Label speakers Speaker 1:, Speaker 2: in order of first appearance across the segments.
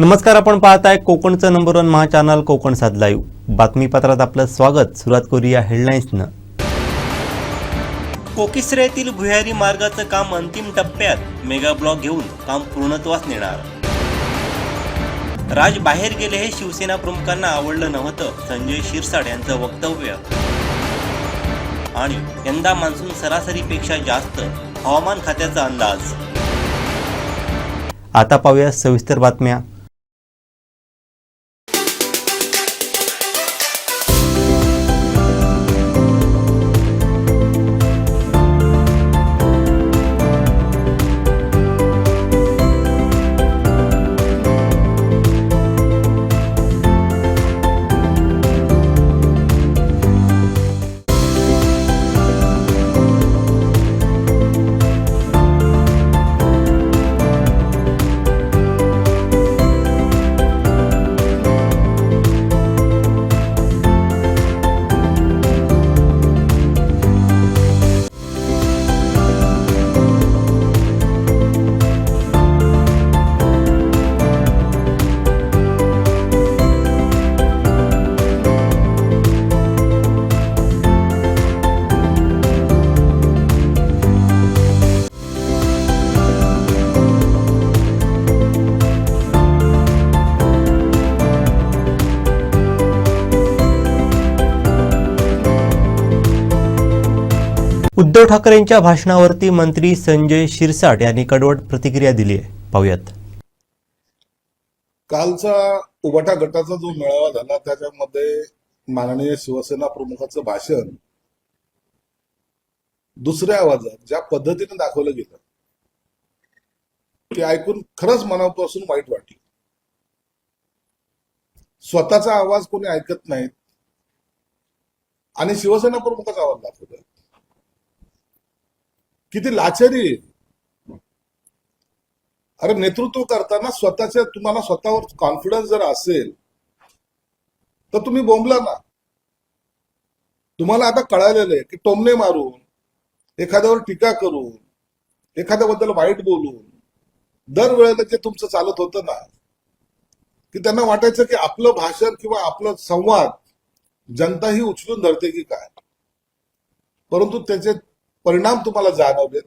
Speaker 1: नमस्कार आपण पाहताय कोकणचं नंबर वन महा चॅनल कोकण सात लाईव्ह बातमीपत्रात आपलं स्वागत. सुरुवात करूया हेडलाईन्सनं. कोकिसरे येथील भुयारी मार्गाचं काम अंतिम टप्प्यात मेगा ब्लॉक घेऊन काम पूर्णत्वास नेणार. राज बाहेर गेले हे शिवसेना प्रमुखांना आवडलं नव्हतं संजय शिरसाट यांचं वक्तव्य. आणि यंदा मान्सून सरासरीपेक्षा जास्त हवामान खात्याचा अंदाज. आता पाहूया सविस्तर बातम्या. उद्धव ठाकरेंच्या भाषणावरती मंत्री संजय शिरसाट यांनी कडवट प्रतिक्रिया दिली आहे. पाहूयात.
Speaker 2: कालचा उबाटा गटाचा जो मेळावा झाला त्याच्यामध्ये माननीय शिवसेना प्रमुखाचं भाषण दुसऱ्या आवाजात ज्या पद्धतीने दाखवलं गेलं ते ऐकून खरंच मनापासून वाईट वाटलं. स्वतःचा आवाज कोणी ऐकत नाहीत. आणि शिवसेना प्रमुखाचा आवाज दाखवला किती लाचारी. अरे नेतृत्व करताना स्वतःच्या तुम्हाला स्वतःवर कॉन्फिडन्स जर असेल तर तुम्ही बोंबला ना. तुम्हाला आता कळालेलं आहे की टोमणे मारून एखाद्यावर टीका करून एखाद्याबद्दल वाईट बोलून दरवेळेला जे तुमचं चालत होतं ना. की त्यांना वाटायचं की आपलं भाषण किंवा आपलं संवाद जनता ही उचलून धरते की काय. परंतु त्याचे परिणाम तुम्हाला जाणवलेत.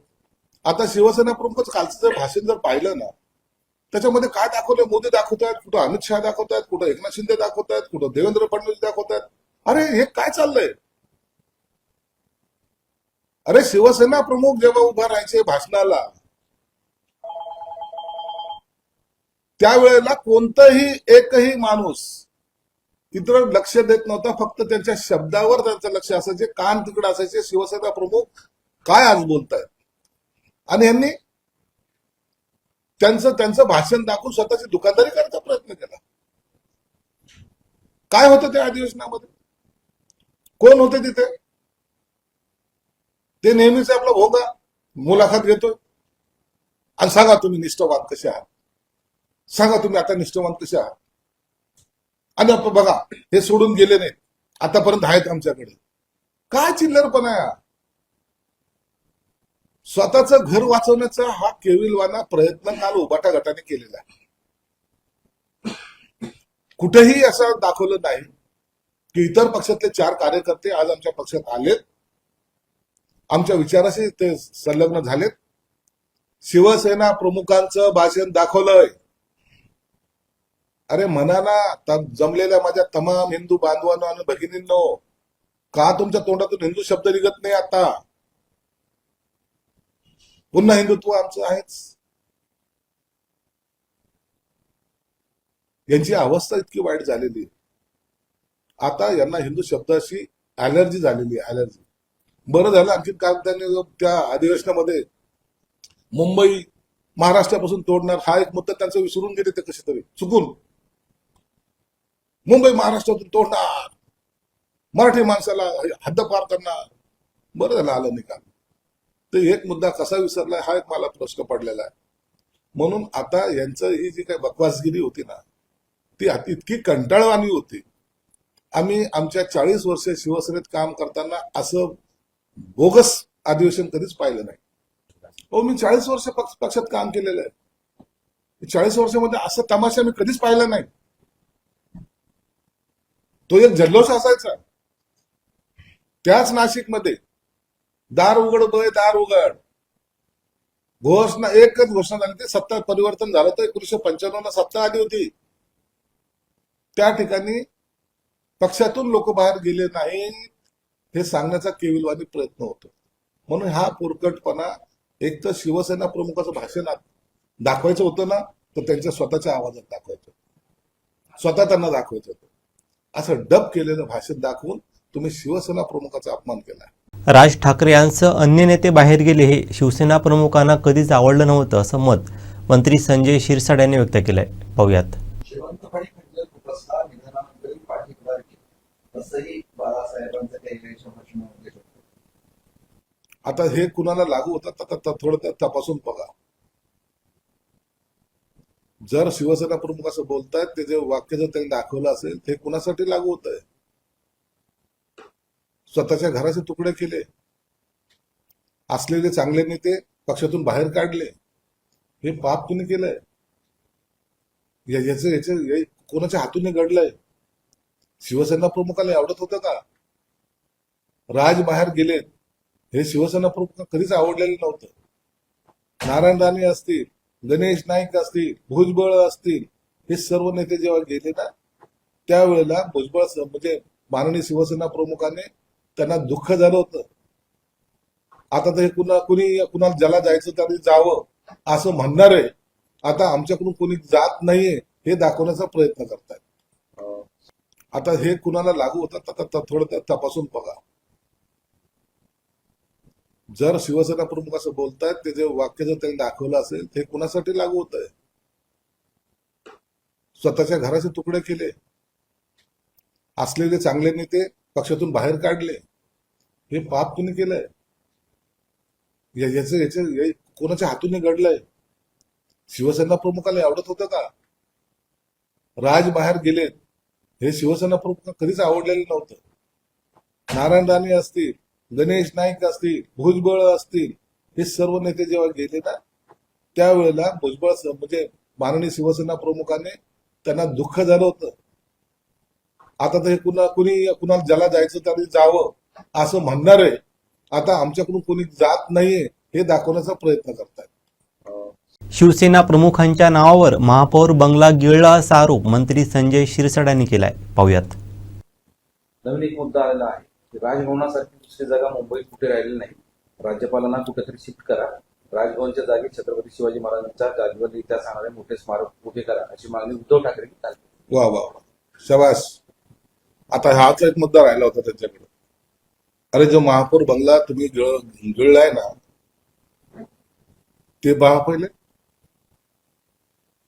Speaker 2: आता शिवसेना प्रमुख कालचं जर भाषण जर पाहिलं ना त्याच्यामध्ये काय दाखवलंय? मोदी दाखवतायत कुठं अमित शहा दाखवतायत कुठं एकनाथ शिंदे दाखवत कुठं देवेंद्र फडणवीस दाखवतायत. अरे हे काय चाललंय? अरे शिवसेना प्रमुख जेव्हा उभा राहायचे भाषणाला त्यावेळेला कोणताही एकही माणूस तिथं लक्ष देत नव्हता. फक्त त्यांच्या शब्दावर त्यांचं लक्ष असायचे. कान तिकडे असायचे. शिवसेना प्रमुख काय आज बोलतायत? आणि यांनी त्यांचं त्यांचं भाषण दाखवून स्वतःची दुकानदारी करायचा प्रयत्न केला. काय होतं त्या अधिवेशनामध्ये? कोण होते तिथे? ते नेहमीच आपला भोगा मुलाखत घेतोय. आणि सांगा तुम्ही निष्ठावान कसे आहात? सांगा तुम्ही आता निष्ठावान कसे आहात? आणि बघा हे सोडून गेले नाहीत. आतापर्यंत आहेत आमच्याकडे. काय चिल्लरपणा आहे स्वतःचं घर वाचवण्याचा हा केविलवाना प्रयत्न काल उबाटा गटाने केलेला आहे. कुठेही असं दाखवलं नाही की इतर पक्षातले चार कार्यकर्ते आज आमच्या पक्षात आलेत. आमच्या विचाराशी ते संलग्न झालेत. शिवसेना प्रमुखांचं भाषण दाखवलंय. अरे म्हणा ना जमलेल्या माझ्या तमाम हिंदू बांधवांनो आणि भगिनींनो का तुमच्या तोंडातून हिंदू शब्द निघत नाही आता? पुन्हा हिंदुत्व आमचं आहेच. यांची अवस्था इतकी वाईट झालेली. आहे. आता यांना हिंदू शब्दाशी अलर्जी झालेली आहे अलर्जी बरं झालं आणखी काल त्यांनी त्या अधिवेशनामध्ये मुंबई महाराष्ट्रापासून तोडणार हा एक मुद्दा त्यांचा विसरून गेले ते कसे तरी. चुकून. मुंबई महाराष्ट्रातून तोडणार. मराठी माणसाला हद्दपार करणार. बरं झालं आलं निकाल. तर एक मुद्दा कसा विसरलाय? हा एक मला प्रश्न पडलेला आहे. म्हणून आता यांचं ही जी काही बकवासगिरी होती ना ती अति- इतकी कंटाळवाणी होती. आम्ही आमच्या चाळीस वर्ष शिवसेनेत काम करताना असं बोगस अधिवेशन कधीच पाहिलं नाही. हो मी चाळीस वर्ष पक्ष- पक्षात काम केलेलं आहे. चाळीस वर्षामध्ये असं तमाशा मी कधीच पाहिला नाही. तो एक जल्लोष असायचा. त्याच नाशिकमध्ये दार उघडतोय दार उघड. घोषणा एकच घोषणा झाली ते सत्ता परिवर्तन झालं तर एकोणीशे पंच्याण्णव ला सत्ता आली होती. त्या ठिकाणी पक्षातून लोक बाहेर गेले नाही हे सांगण्याचा केविलवाणी प्रयत्न होतो. म्हणून हा पुरकटपणा एक तर शिवसेना प्रमुखाचं भाषणात दाखवायचं होतं ना तर त्यांच्या स्वतःच्या आवाजात दाखवायचं स्वतः त्यांना दाखवायचं होतं. असं डब केलेलं भाषण दाखवून तुम्ही शिवसेना प्रमुखाचा अपमान केला.
Speaker 1: राज ठाकरे यांचं अन्य नेते बाहेर गेले हे शिवसेना प्रमुखांना कधीच आवडलं नव्हतं असं मत मंत्री संजय शिरसाट यांनी व्यक्त केलंय. पाहुयात.
Speaker 2: आता हे कुणाला लागू होतं तर- तर थोडं तपासून बघा. जर शिवसेना प्रमुख असं बोलतायत ते जे वाक्य जर त्यांनी दाखवलं असेल ते कुणासाठी लागू होत आहे स्वतःच्या घराचे तुकडे केले. असलेले चांगले नेते पक्षातून बाहेर काढले. हे पाप तुम्ही केलंय? या- याचं याचं कोणाच्या हातून घडलंय? शिवसेना प्रमुखाला आवडत होतं का? राज बाहेर गेलेत. हे शिवसेना प्रमुख कधीच आवडलेलं नव्हतं. नारायण राणे असतील गणेश नाईक असतील भुजबळ असतील हे सर्व नेते जेव्हा गेले ना त्यावेळेला भुजबळ म्हणजे माननीय शिवसेना प्रमुखाने त्यांना दुःख झालं होतं. आता तर हे कुणा कुणी कुणाला ज्याला जायचं त्याने जावं असं म्हणणार आहे आता आमच्याकडून कोणी जात नाहीये हे दाखवण्याचा प्रयत्न करतायत. आता हे कुणाला लागू होतात थोडं तपासून बघा. जर शिवसेना प्रमुख असं बोलतायत ते जे वाक्य जर त्यांनी दाखवलं असेल ते कुणासाठी लागू होत आहे स्वतःच्या घराचे तुकडे केले. असलेले चांगले नेते पक्षातून बाहेर काढले. हे पाप कुणी केलंय? या- याच कोणाच्या हातून घडलंय? शिवसेना प्रमुखाला आवडत होतं का? राज बाहेर गेलेत. हे शिवसेना प्रमुख कधीच आवडलेलं नव्हतं. नारायण राणे असतील गणेश नाईक असतील भुजबळ असतील हे सर्व नेते जेव्हा गेले ना त्यावेळेला भुजबळ म्हणजे माननीय शिवसेना प्रमुखाने त्यांना दुःख झालं होतं. आता तर हे कुणा कुणी कुणाला ज्याला जायचं त्याने जावं. असं म्हणणार आहे आता आमच्याकडून कोणी जात नाहीये हे दाखवण्याचा प्रयत्न करतायत.
Speaker 3: अं,
Speaker 1: शिवसेना प्रमुखांच्या नावावर महापौर बंगला गिळला असा आरोप मंत्री संजय शिरसाट यांनी केलाय. पाहुयात.
Speaker 4: नवीन एक मुद्दा आलेला आहे. की राजभवनासारखी दुसरी जागा मुंबईत कुठे राहिलेली नाही? राज्यपालांना कुठेतरी शिफ्ट करा. राजभवनच्या जागी छत्रपती शिवाजी महाराजांच्या जागेवर इतिहास सांगणारे मोठे स्मारक उभे करा. अशी मागणी उद्धव ठाकरे.
Speaker 2: वा वा वा. शबास. आता हाच एक मुद्दा राहिला होता त्यांच्याकडे. अरे जो महापौर बंगला तुम्ही गिळलाय ना ते पहा पहिले.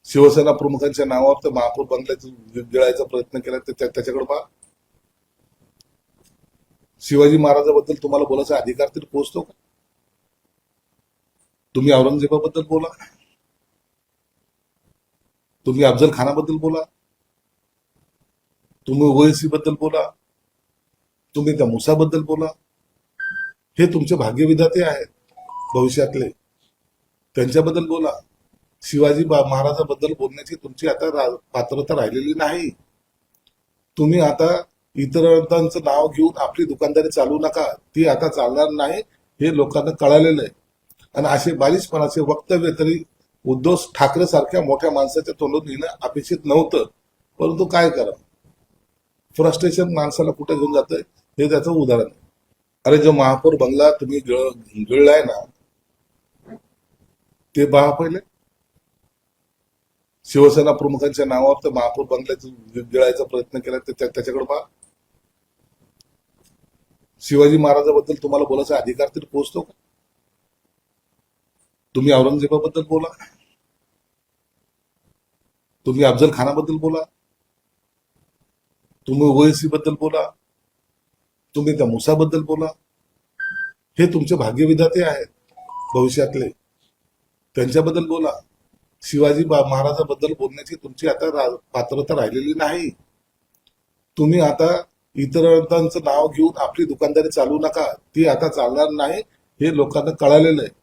Speaker 2: शिवसेना प्रमुखांच्या नावावर तर महापौर बंगल्याचं गिळायचा प्रयत्न केला ते त्याच्याकडे पहा शिवाजी महाराजाबद्दल तुम्हाला बोलायचा अधिकार तरी पोचतो का? तुम्ही औरंगजेबाबद्दल बोला. तुम्ही अफजल खानाबद्दल बोला. तुम्ही ओएसी बद्दल बोला. तुम्ही त्या मुसाबद्दल बोला. हे तुमचे भाग्यविधाते आहेत भविष्यातले. त्यांच्याबद्दल बोला. शिवाजी बा- महाराजाबद्दल बोलण्याची तुमची आता पात्रता राहिलेली नाही. तुम्ही आता इतरांचं नाव घेऊन आपली दुकानदारी चालू नका. ती आता चालणार नाही हे लोकांना कळालेलं आहे. आणि असे बालिशपणाचे वक्तव्य तरी उद्धव ठाकरे सारख्या मोठ्या माणसाच्या तोंडून येणं अपेक्षित नव्हतं. परंतु काय करा फ्रस्ट्रेशन माणसाला कुठे घेऊन जातंय? हे त्याचं उदाहरण अरे जो महापौर बंगला तुम्ही गिळलाय ना ते पहा पहिले. शिवसेना प्रमुखांच्या नावावर तर महापौर बंगल्याचं गिळायचा प्रयत्न केला ते त्याच्याकडे पहा. शिवाजी महाराजाबद्दल तुम्हाला बोलायचा अधिकार तरी पोहोचतो का? तुम्ही औरंगजेबाबद्दल बोला. तुम्ही अफजल खानाबद्दल बोला. तुम्ही ओएसी बद्दल बोला. तुम्ही त्या मुसाबद्दल बोला. हे तुमचे भाग्यविधाते आहेत भविष्यातले. त्यांच्याबद्दल बोला. शिवाजी बा- महाराजाबद्दल बोलण्याची तुमची आता पात्रता राहिलेली नाही. तुम्ही आता इतरांचं नाव घेऊन आपली दुकानदारी चालू नका. ती आता चालणार नाही हे लोकांना कळालेलं आहे.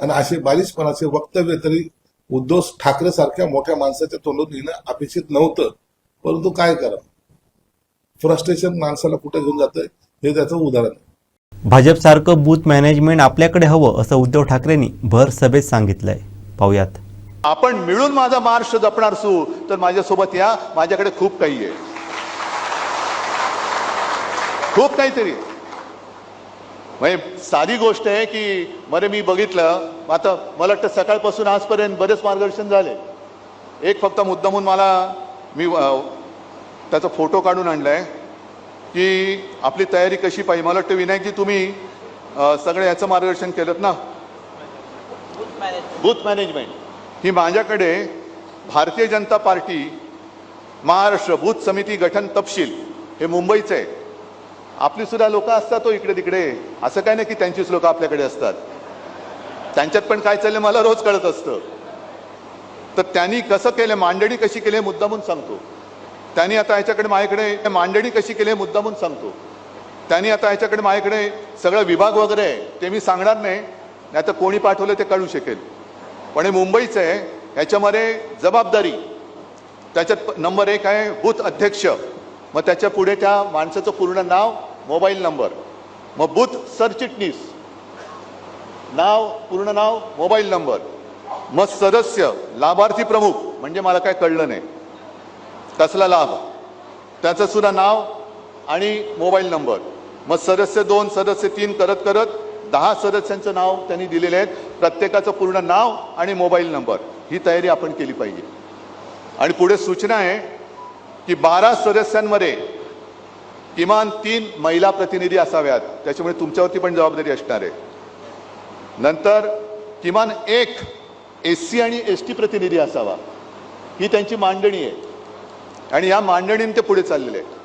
Speaker 2: आणि असे बालिशपणाचे वक्तव्य तरी उद्धव ठाकरे सारख्या मोठ्या माणसाच्या तोंडून येणं अपेक्षित नव्हतं. परंतु काय करा फ्रस्ट्रेशन माणसाला कुठे घेऊन जातंय? हे त्याचं उदाहरण
Speaker 1: भाजपसारखं बूथ मॅनेजमेंट आपल्याकडे हवं असं उद्धव ठाकरेंनी भर सभेत सांगितलंय. पाहुयात.
Speaker 5: आपण मिळून माझा महाराष्ट्र जपणार असू तर माझ्यासोबत या. माझ्याकडे खूप काही आहे. खूप काहीतरी. म्हणजे साधी गोष्ट आहे की बरे मी बघितलं आता मला वाटतं सकाळपासून आजपर्यंत बरेच मार्गदर्शन झाले. एक फक्त मुद्दामून मला मी त्याचा फोटो काढून आणलाय. की आपली तयारी कशी पाहिजे? मला वाटतं विनायकजी तुम्ही सगळं याचं मार्गदर्शन केलं ना? बूथ मॅनेजमेंट ही माझ्याकडे भारतीय जनता पार्टी महाराष्ट्र बूथ समिती गठन तपशील हे मुंबईचं आहे. आपली सुद्धा लोक असतात तो इकडे तिकडे असं काय नाही की त्यांचीच लोक आपल्याकडे असतात. त्यांच्यात पण काय चाललंय मला रोज कळत असतं. तर त्यांनी कसं केलं मांडणी कशी केली हे मुद्दामून सांगतो. त्यांनी आता ह्याच्याकडे माझ्याकडे मांडणी कशी केली हे मुद्दामून सांगतो. त्यांनी आता ह्याच्याकडे माझ्याकडे सगळं विभाग वगैरे आहे ते मी सांगणार नाही नाही तर कोणी पाठवलं ते कळू शकेल. पण हे मुंबईचं आहे ह्याच्यामध्ये जबाबदारी. त्याच्यात नंबर एक आहे बूथ अध्यक्ष. मग त्याच्या पुढे त्या माणसाचं पूर्ण नाव मोबाईल नंबर. मग बूथ सरचिटणीस. नाव पूर्ण नाव मोबाईल नंबर. मग सदस्य लाभार्थी प्रमुख म्हणजे मला काय कळलं नाही. कसला लाभ? त्याचं सुद्धा नाव आणि मोबाईल नंबर. मग सदस्य दोन सदस्य तीन करत करत दहा सदस्यांचं नाव त्यांनी दिलेले आहेत. प्रत्येकाचं पूर्ण नाव आणि मोबाईल नंबर. ही तयारी आपण केली पाहिजे. आणि पुढे सूचना आहे की बारा सदस्यांमध्ये किमान तीन महिला प्रतिनिधी असाव्यात. त्याच्यामुळे तुमच्यावरती पण जबाबदारी असणार आहे. नंतर किमान एक एस सी आणि एस टी प्रतिनिधी असावा. ही त्यांची मांडणी आहे. आणि या मांडणीने ते पुढे चाललेले आहेत.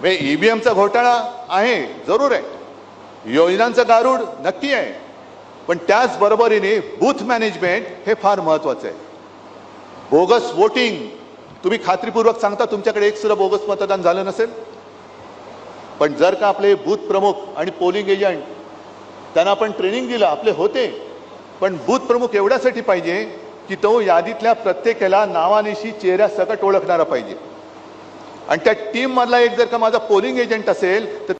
Speaker 5: म्हणजे ईव्हीएमचा घोटाळा आहे जरूर आहे. योजनांचं गारूड नक्की आहे. पण त्याचबरोबरीने बूथ मॅनेजमेंट हे फार महत्वाचं आहे. बोगस वोटिंग तुम्ही खात्रीपूर्वक सांगता तुमच्याकडे एक सुद्धा बोगस मतदान झालं नसेल? पण जर का आपले बूथ प्रमुख आणि पोलिंग एजंट त्यांना आपण ट्रेनिंग दिलं आपले होते पण बूथ प्रमुख एवढ्यासाठी पाहिजे की तो यादीतल्या प्रत्येकाला नावानिशी चेहऱ्या सकट ओळखणारा पाहिजे. आणि त्या टीम मधला एक जर का माझा पोलिंग एजंट असेल तर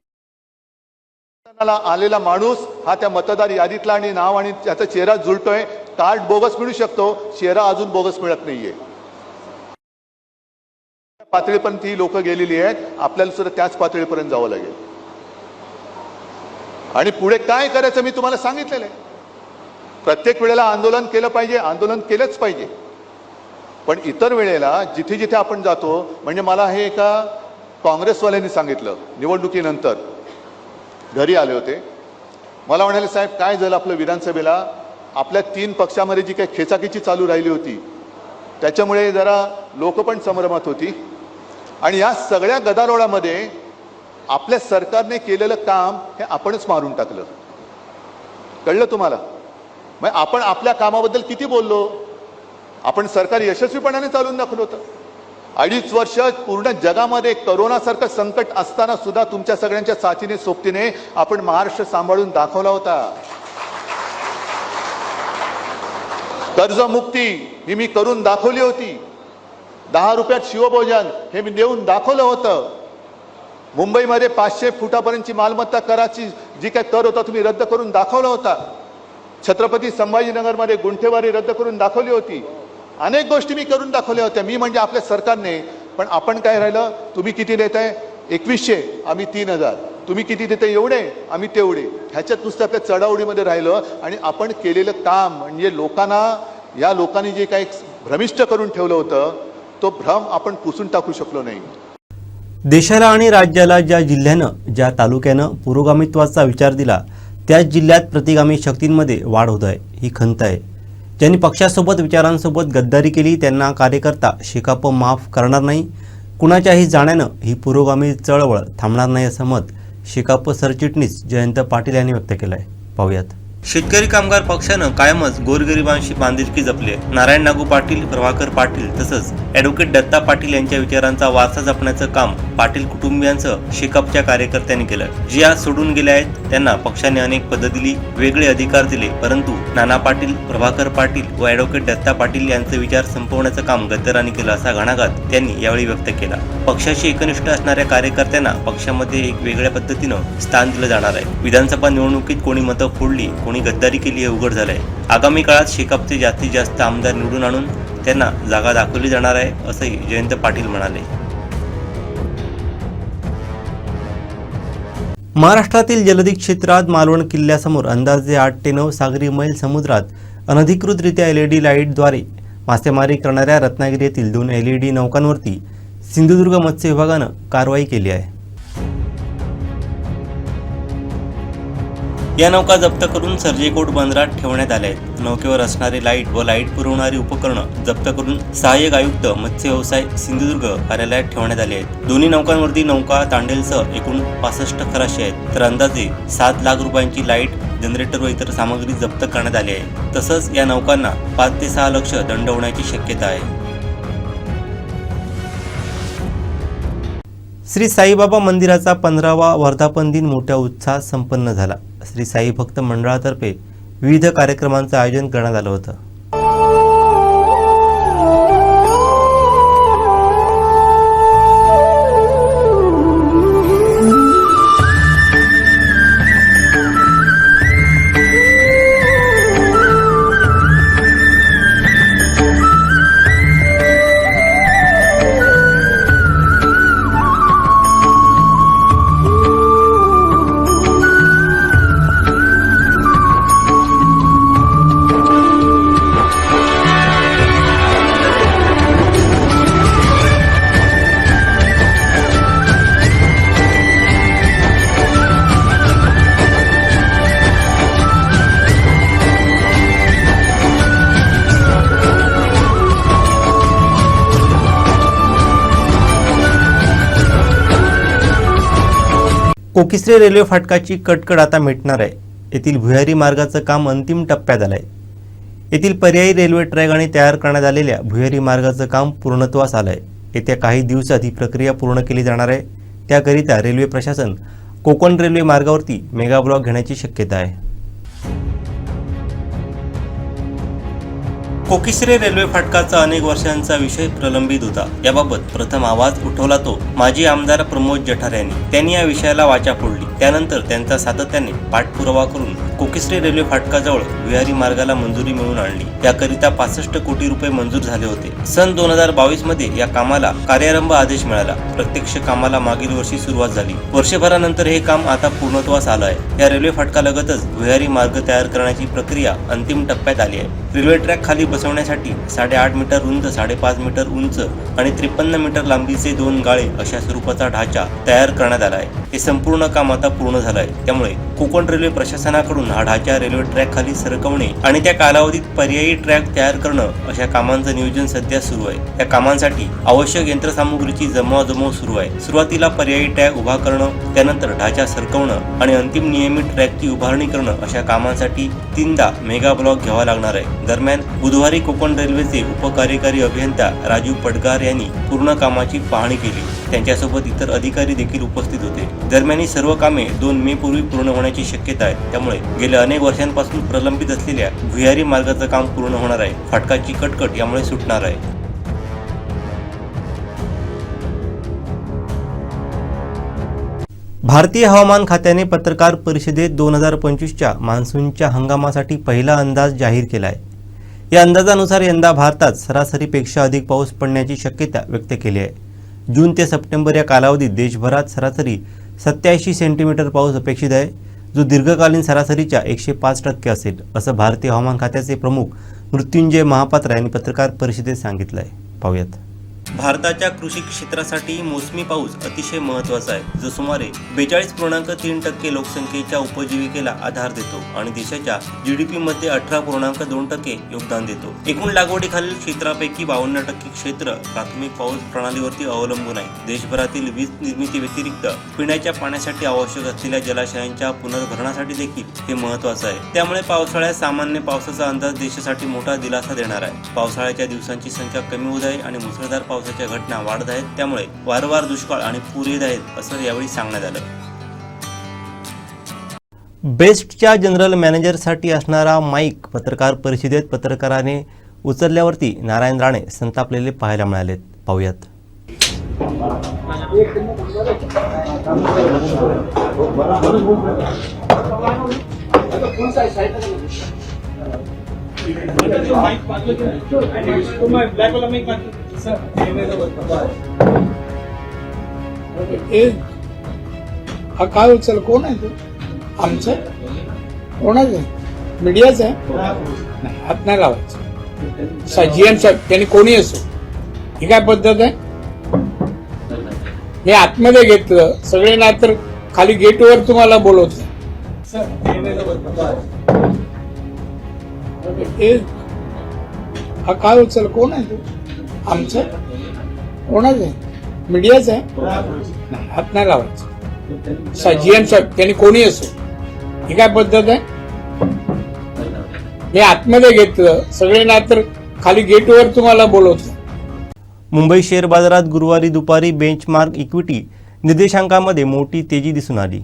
Speaker 5: आलेला माणूस हा त्या मतदार यादीतला आणि नाव आणि त्याचा चेहरा जुळतोय. कार्ड बोगस मिळू शकतो चेहरा अजून बोगस मिळत नाहीये. पातळीपर्यंत ही लोक गेलेली आहेत आपल्याला सुद्धा त्याच पातळीपर्यंत जावं लागेल. आणि पुढे काय करायचं मी तुम्हाला सांगितलेलं आहे. प्रत्येक वेळेला आंदोलन केलं पाहिजे आंदोलन केलंच पाहिजे. पण इतर वेळेला जिथे जिथे आपण जातो म्हणजे मला हे एका काँग्रेसवाल्यांनी सांगितलं निवडणुकीनंतर. घरी आले होते. मला म्हणाले साहेब काय झालं आपलं विधानसभेला? आपल्या तीन पक्षामध्ये जी काही खेचाखेची चालू राहिली होती त्याच्यामुळे जरा लोक पण संभ्रमात होती. आणि या सगळ्या गदारोळामध्ये आपल्या सरकारने केलेलं काम हे आपणच मारून टाकलं. कळलं तुम्हाला? मग आपण आपल्या कामाबद्दल किती बोललो? आपण सरकार यशस्वीपणाने चालून दाखवलं होतं. अडीच वर्ष पूर्ण जगामध्ये करोनासारखं संकट असताना सुद्धा तुमच्या सगळ्यांच्या साथीने सोबतीने आपण महाराष्ट्र सांभाळून दाखवला होता. कर्जमुक्ती ही मी करून दाखवली होती. दहा रुपयात शिवभोजन हे मी देऊन दाखवलं होतं. मुंबईमध्ये पाचशे फुटापर्यंतची मालमत्ता कराची जी काय कर होता तुम्ही रद्द करून दाखवला होता. छत्रपती संभाजीनगरमध्ये गुंठेवारी रद्द करून दाखवली होती. अनेक गोष्टी मी करून दाखवल्या होत्या. मी म्हणजे आपल्या सरकारने. पण आपण काय राहिलं? तुम्ही किती देताय? एकवीसशे. आम्ही तीन हजार. तुम्ही किती देताय? एवढे. आम्ही तेवढे. ह्याच्यात नुसतं आपल्या चढावडीमध्ये राहिलं आणि आपण केलेलं काम म्हणजे लोकांना या लोकांनी जे काही भ्रमिष्ट करून ठेवलं होतं तो भ्रम आपण पुसून टाकू शकलो नाही.
Speaker 1: देशाला आणि राज्याला ज्या जिल्ह्यानं ज्या तालुक्यानं पुरोगामित्वाचा विचार दिला त्याच जिल्ह्यात प्रतिगामी शक्तींमध्ये वाढ होत आहे. ही खंत आहे. ज्यांनी पक्षासोबत विचारांसोबत गद्दारी केली त्यांना कार्यकर्ता शेकाप माफ करणार नाही. कुणाच्याही जाण्यानं ही पुरोगामी चळवळ थांबणार नाही असं मत शेकाप सरचिटणीस जयंत पाटील यांनी व्यक्त केलं आहे पाहूयात. शेतकरी कामगार पक्षानं कायमच गोरगरिबांशी बांधिलकी जपली आहे. नारायण नागू पाटील प्रभाकर पाटील तसंच ॲडव्होकेट दत्ता पाटील यांच्या विचारांचा वारसा जपण्याचं काम पाटील कुटुंबियांचं शेकापच्या कार्यकर्त्यांनी केलं. जे आज सोडून गेले आहेत त्यांना पक्षाने अनेक पदं दिली वेगळे अधिकार दिले परंतु नाना पाटील प्रभाकर पाटील व ॲडव्होकेट दत्ता पाटील यांचे विचार संपवण्याचं काम गद्दारांनी केलं असा घणाघात त्यांनी यावेळी व्यक्त केला. पक्षाशी एकनिष्ठ असणाऱ्या कार्यकर्त्यांना पक्षामध्ये एक वेगळ्या पद्धतीनं स्थान दिलं जाणार आहे. विधानसभा निवडणुकीत कोणी मतं फोडली कोणी गद्दारी केली हे उघड झालंय. आगामी काळात शेकापचे जास्तीत जास्त आमदार निवडून आणून त्यांना जागा दाखवली जाणार आहे असंही जयंत पाटील म्हणाले. महाराष्ट्रातील जलदी क्षेत्रात मालवण किल्ल्यासमोर अंदाजे आठ ते नऊ सागरी मैल समुद्रात अनधिकृतरित्या एल ई डी लाईटद्वारे मासेमारी करणाऱ्या रत्नागिरी येथील दोन एल ई डी नौकांवरती सिंधुदुर्ग मत्स्य विभागानं कारवाई केली आहे. या नौका जप्त करून सर्जेकोट बंदरात ठेवण्यात आल्या आहेत. नौकेवर असणारे लाइट व लाइट पुरवणारी उपकरणं जप्त करून सहाय्यक आयुक्त मत्स्य व्यवसाय सिंधुदुर्ग कार्यालयात ठेवण्यात आले आहेत. दोन्ही नौकांवरती नौका तांडेलसह एकूण पासष्ट खराशे आहेत. तर अंदाजे सात लाख रुपयांची लाइट जनरेटर व इतर सामग्री जप्त करण्यात आली आहे. तसंच या नौकांना पाच ते सहा लक्ष दंड होण्याची शक्यता आहे. श्री साईबाबा मंदिराचा पंधरावा वर्धापन दिन मोठ्या उत्साहात संपन्न झाला. श्री साई भक्त मंडळातर्फे विविध कार्यक्रमांचं आयोजन करण्यात आलं होतं. कोकिसरे रेल्वे फाटकाची कटकट आता मिटणार आहे. येथील भुयारी मार्गाचं काम अंतिम टप्प्यात आलं आहे येथील पर्यायी रेल्वे ट्रॅक आणि तयार करण्यात आलेल्या भुयारी मार्गाचं काम पूर्णत्वास आलं आहे येत्या काही दिवसात ही प्रक्रिया पूर्ण केली जाणार आहे. त्याकरिता रेल्वे प्रशासन कोकण रेल्वे मार्गावरती मेगा ब्लॉक घेण्याची शक्यता आहे. कोकिसरे रेल्वे फाटकाचा अनेक वर्षांचा विषय प्रलंबित होता. याबाबत प्रथम आवाज उठवला तो माजी आमदार प्रमोद जठार यांनी. त्यांनी या विषयाला वाचा फोडली. त्यानंतर त्यांचा सातत्याने पाठपुरावा करून कोकिसरे रेल्वे फाटकाजवळ विहारी मार्गाला मंजुरी मिळून आणली. त्याकरिता पासष्ट कोटी रुपये मंजूर झाले होते. सन दोन हजार बावीसमध्ये या कामाला कार्यारंभ आदेश मिळाला. प्रत्यक्ष कामाला मागील वर्षी सुरुवात झाली. वर्षभरानंतर हे काम आता पूर्णत्वास आलं आहे. या रेल्वे फाटकालगतच भुयारी मार्ग तयार करण्याची प्रक्रिया अंतिम टप्प्यात आली आहे. रेल्वे ट्रॅक खाली बसवण्यासाठी साडेआठ मीटर रुंद साडेपाच मीटर उंच आणि त्रेपन्न मीटर लांबीचे दोन गाळे अशा स्वरूपाचा ढाचा तयार करण्यात आला आहे. हे संपूर्ण काम आता पूर्ण झालं आहे त्यामुळे कोकण रेल्वे प्रशासनाकडून हा रेल्वे ट्रॅक खाली सरकवणे आणि त्या कालावधीत पर्यायी ट्रॅक तयार करणं अशा कामांचं नियोजन सध्या सुरू आहे. त्या कामांसाठी आवश्यक यंत्रसामुग्रीची जमवाजमव सुरू आहे. सुरुवातीला पर्यायी ट्रॅक उभा करणं त्यानंतर ढाचा सरकवणं आणि अंतिम नियमित ट्रॅकची उभारणी करणं अशा कामांसाठी तीनदा मेगा ब्लॉक घ्यावा लागणार आहे. दरम्यान बुधवारी कोकण रेल्वेचे उपकार्यकारी अभियंता राजू पडगार यांनी पूर्ण कामाची पाहणी केली. त्यांच्यासोबत इतर अधिकारी देखील उपस्थित होते. दरम्यान ही सर्व कामे दोन मे पूर्वी पूर्ण होण्याची शक्यता आहे. त्यामुळे गेल्या अनेक वर्षांपासून प्रलंबित असलेल्या भुयारी मार्गाचं काम पूर्ण होणार आहे. फाटकाची कटकट यामुळे सुटणार आहे. भारतीय हवामान खात्याने पत्रकार परिषदेत दोन हजार पंचवीसच्या मान्सूनच्या हंगामासाठी पहिला अंदाज जाहीर केला आहे या अंदाजानुसार यंदा भारतात सरासरीपेक्षा अधिक पाऊस पडण्याची शक्यता व्यक्त केली आहे. जून ते सप्टेंबर या कालावधीत देशभरात सरासरी सत्याऐंशी सेंटीमीटर पाऊस अपेक्षित आहे जो दीर्घकालीन सरासरीच्या एकशे पाच टक्के असेल असं भारतीय हवामान खात्याचे प्रमुख मृत्युंजय महापात्रा यांनी पत्रकार परिषदेत सांगितलं आहे पाहूयात. भारताच्या कृषी क्षेत्रासाठी मोसमी पाऊस अतिशय महत्त्वाचा आहे. जो सुमारे बेचाळीस पूर्णांक तीन टक्के लोकसंख्येच्या उपजीविकेला आधार देतो आणि देशाच्या जी डी पी मध्ये अठरा पूर्णांक दोन टक्के योगदान देतो. एकूण लागवडीखालील क्षेत्रापैकी बावन्न टक्के क्षेत्र प्राथमिक पाऊस प्रणालीवरती अवलंबून आहे. देशभरातील वीज निर्मिती व्यतिरिक्त पिण्याच्या पाण्यासाठी आवश्यक असलेल्या जलाशयांच्या पुनर्भरणासाठी देखील हे महत्वाचं आहे. त्यामुळे पावसाळ्यात सामान्य पावसाचा अंदाज देशासाठी मोठा दिलासा देणार आहे. पावसाळ्याच्या दिवसांची संख्या कमी होत आहे आणि मुसळधार पाऊस पावसाच्या घटना वाढत आहेत त्यामुळे वारंवार दुष्काळ आणि पूर येत आहेत असं यावेळी सांगण्यात आलं. बेस्टच्या जनरल मॅनेजरसाठी असणारा माईक पत्रकार परिषदेत पत्रकाराने उचलल्यावरती नारायण राणे संतापलेले पाहायला मिळालेत. पाहूयात.
Speaker 6: ए हा काय उचल? कोण आहे तू? आमचं? कोणाचं? आहे मीडियाचं आहे? नाही हात नाही लावायचं जीएम साहेब त्यांनी कोणी असो? ही काय पद्धत आहे? हे आतमध्ये घेतलं सगळे ना तर खाली गेटवर तुम्हाला बोलवत. ए हा काय उचल? कोण आहे तू? आमचं कोणाचं आहे? मीडियाचं आहे? नाही हात नाही लावायचं जीएम साहेब त्यांनी कोणी असो ही काय पद्धत आहे? हे आतमध्ये घेतलं सगळे ना तर खाली गेटवर तुम्हाला बोलवत.
Speaker 1: मुंबई शेअर बाजारात गुरुवारी दुपारी बेंचमार्क इक्विटी निर्देशांकामध्ये मोठी तेजी दिसून आली.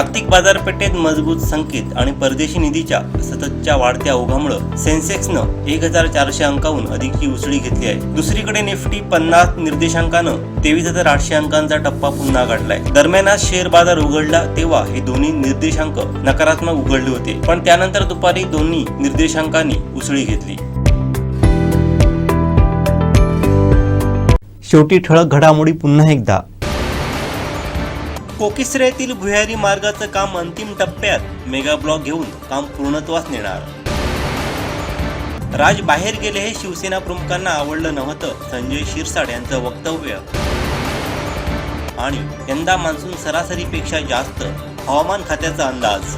Speaker 1: जागतिक बाजारपेठेत मजबूत संकेत आणि परदेशी निधीच्या सततच्या वाढत्या ओघामुळे सेन्सेक्सनं एक हजार चारशे अंकाहून अधिकची उसळी घेतली आहे. दुसरीकडे निफ्टी पन्नास निर्देशांकानं तेवीस हजार आठशे अंकांचा टप्पा पुन्हा गाठलाय. दरम्यान आज शेअर बाजार उघडला तेव्हा हे दोन्ही निर्देशांक नकारात्मक उघडले होते. पण त्यानंतर दुपारी दोन्ही निर्देशांकांनी उसळी घेतली. शेवटी ठळक घडामोडी पुन्हा एकदा. कोकिसरे येथील भुयारी मार्गाचं काम अंतिम टप्प्यात मेगा ब्लॉक घेऊन काम पूर्णत्वास नेणार. राज बाहेर गेले हे शिवसेना प्रमुखांना आवडलं नव्हतं संजय शिरसाट यांचं वक्तव्य. आणि यंदा मान्सून सरासरीपेक्षा जास्त हवामान खात्याचा अंदाज.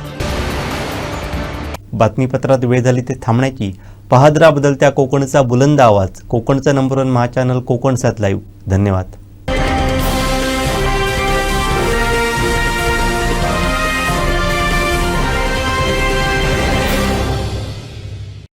Speaker 1: बातमीपत्रात वेळ झाली ते थांबण्याची. पाहद्रा बदलत्या कोकणचा बुलंद आवाज. कोकणचा नंबर वन महा चॅनल कोकण सात लाईव्ह धन्यवाद.